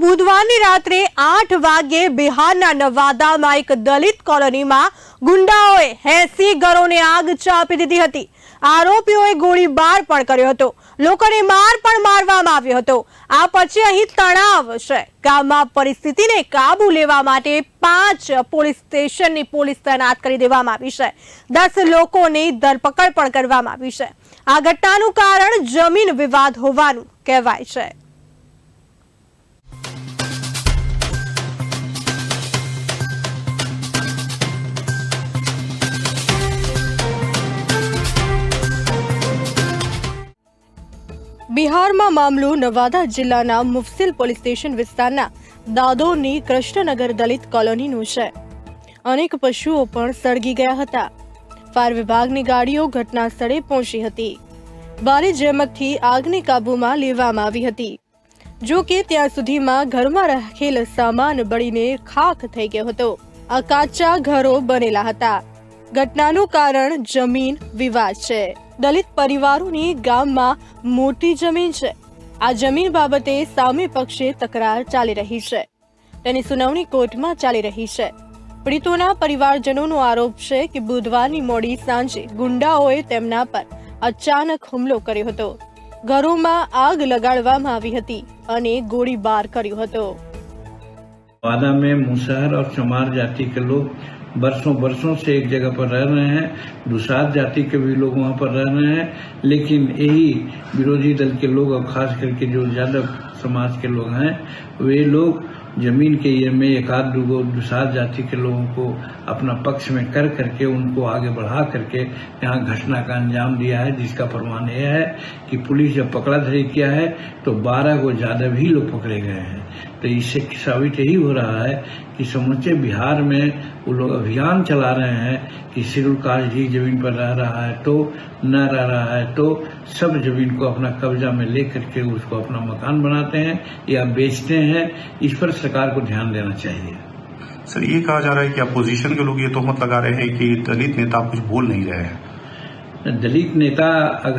બુધવારની રાત્રે આઠ વાગ્યે બિહારના નવાદામાં એક દલિત કોલોનીમાં ગુંડાઓએ એસી ઘરોને આગ ચાપી દીધી હતી. આરોપીઓએ ગોળીબાર પણ કર્યો હતો. લોકોને માર પણ મારવામાં આવ્યો હતો. આ પછી અહીં તણાવ છે. ગામમાં પરિસ્થિતિને કાબુ લેવા માટે પાંચ પોલીસ સ્ટેશનની પોલીસ તૈનાત કરી દેવામાં આવી છે. દસ લોકોની ધરપકડ પણ કરવામાં આવી છે. આ ઘટનાનું કારણ જમીન વિવાદ હોવાનું કહેવાય છે. બિહારમાં મામલો નવાદા જિલ્લાના મુફસિલ પોલીસ સ્ટેશન વિસ્તારના દાદોની કૃષ્ણનગર દલિત કોલોનીનું છે. અનેક પશુઓ પણ સળગી ગયા હતા. ફાયર વિભાગની ગાડીઓ ઘટના સ્થળે પહોંચી હતી. ભારે જેમકથી આગને કાબૂમાં લેવામાં આવી હતી. જો કે ત્યાં સુધીમાં ઘરમાં રાખેલ સામાન બળીને ખાખ થઈ ગયો હતો. આ કાચા ઘરો બનેલા હતા. ઘટનાનું કારણ જમીન વિવાદ છે. દલિત પરિવારોની ગામમાં મોટી જમીન છે આ જમીન બાબતે સામે પક્ષે તકરાર ચાલી રહી છે તેની સુનાવણી કોર્ટમાં ચાલી રહી છે પીડિતોના પરિવારજનોનો આરોપ છે કે બુધવારની મોડી સાંજે ગુંડાઓએ તેમના પર અચાનક હુમલો કર્યો હતો ઘરોમાં આગ લગાડવામાં આવી હતી અને ગોળીબાર કર્યો હતો वादा में मुसहर और चमार जाति के लोग बरसों बरसों से एक जगह पर रह रहे हैं। दुसाद जाति के भी लोग वहाँ पर रह रहे हैं। लेकिन यही विरोधी दल के लोग और खास करके जो यादव समाज के लोग हैं, वे लोग ज़मीन के ये में एक आध दो दुसाद जाति के लोगों को अपना पक्ष में कर करके उनको आगे बढ़ा करके यहाँ घटना का अंजाम दिया है, जिसका प्रमाण यह है कि पुलिस जब पकड़ा धरी किया है तो बारह को ज़्यादा भी लोग पकड़े गए हैं। तो इससे साबित यही हो रहा है कि समूचे बिहार में वो लोग अभियान चला रहे हैं कि शेड्यूल कास्ट ही ज़मीन पर रह रहा है तो न रह रहा है तो सब ज़मीन को अपना कब्जा में ले करके उसको अपना मकान बनाते हैं या बेचते हैं, इस पर सरकार को ध्यान देना चाहिए। सर, ये कहा जा रहा है कि अपोजिशन के लोग ये तोहमत लगा रहे हैं कि दलित नेता कुछ बोल नहीं रहे हैं। दलित नेता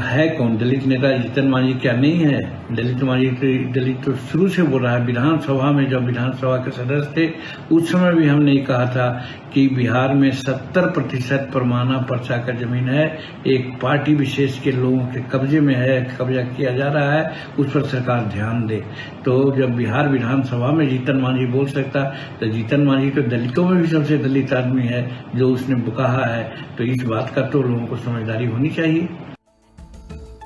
है कौन? दलित नेता जीतन मांझी क्या नहीं है? दलित मांझी तो दलित तो शुरू से बोल रहा है, विधानसभा में जब विधानसभा के सदस्य थे, उस समय भी हमने ये कहा था कि बिहार में सत्तर प्रतिशत परमाना पर्चा का ज़मीन है। एक पार्टी विशेष के लोगों के कब्जे में है, कब्जा किया जा रहा है, उस पर सरकार ध्यान दे। तो जब बिहार विधानसभा में जीतन मांझी बोल सकता तो जीतन मांझी तो दलितों में भी सबसे दलित आदमी है, जो उसने कहा है। तो इस बात का तो लोगों को समझदारी होनी चाहिए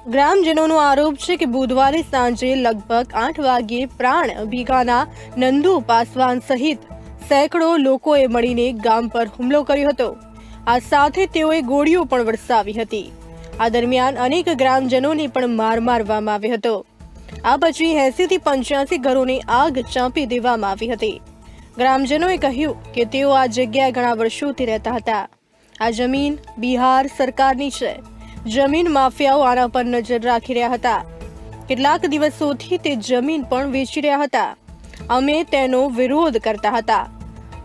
ગ્રામજનોનો આરોપ છે કે બુધવારે સાંજે લગભગ આઠ વાગ્યે પ્રાણ ભીગાના નંદુ પાસવાન સહિત સેંકડો લોકોએ મળીને ગામ પર હુમલો કર્યો હતો આ સાથે તેઓએ ગોળીઓ પણ વરસાવી હતી આ દરમિયાન અનેક ગ્રામજનોને પણ માર મારવામાં આવ્યો હતો આ પછી એસી થી પંચ્યાસી ઘરોને આગ ચાંપી દેવામાં આવી હતી ગ્રામજનોએ કહ્યું કે તેઓ આ જગ્યાએ ઘણા વર્ષોથી રહેતા હતા આ જમીન બિહાર સરકારની છે. જમીન માફિયાઓ આના પર નજર રાખી રહ્યા હતા. કેટલાક દિવસોથી તે જમીન પણ વેચી રહ્યા હતા. અમે તેનો વિરોધ કરતા હતા.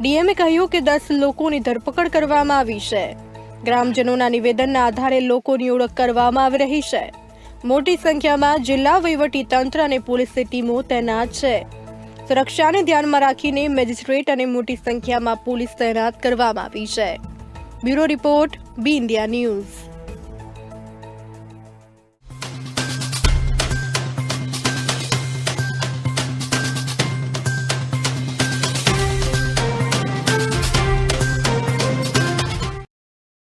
ડીએમએ કહ્યું કે દસ લોકોની ધરપકડ કરવામાં આવી છે. ગ્રામજનોના નિવેદનના આધારે લોકોની ઓળખ કરવામાં આવી રહી છે. મોટી સંખ્યામાં જિલ્લા વહીવટી તંત્ર અને પોલીસની ટીમો તૈનાત છે. સુરક્ષાને ધ્યાનમાં રાખીને મેજિસ્ટ્રેટ અને મોટી સંખ્યામાં પોલીસ તૈનાત કરવામાં આવી છે. Bureau report B India news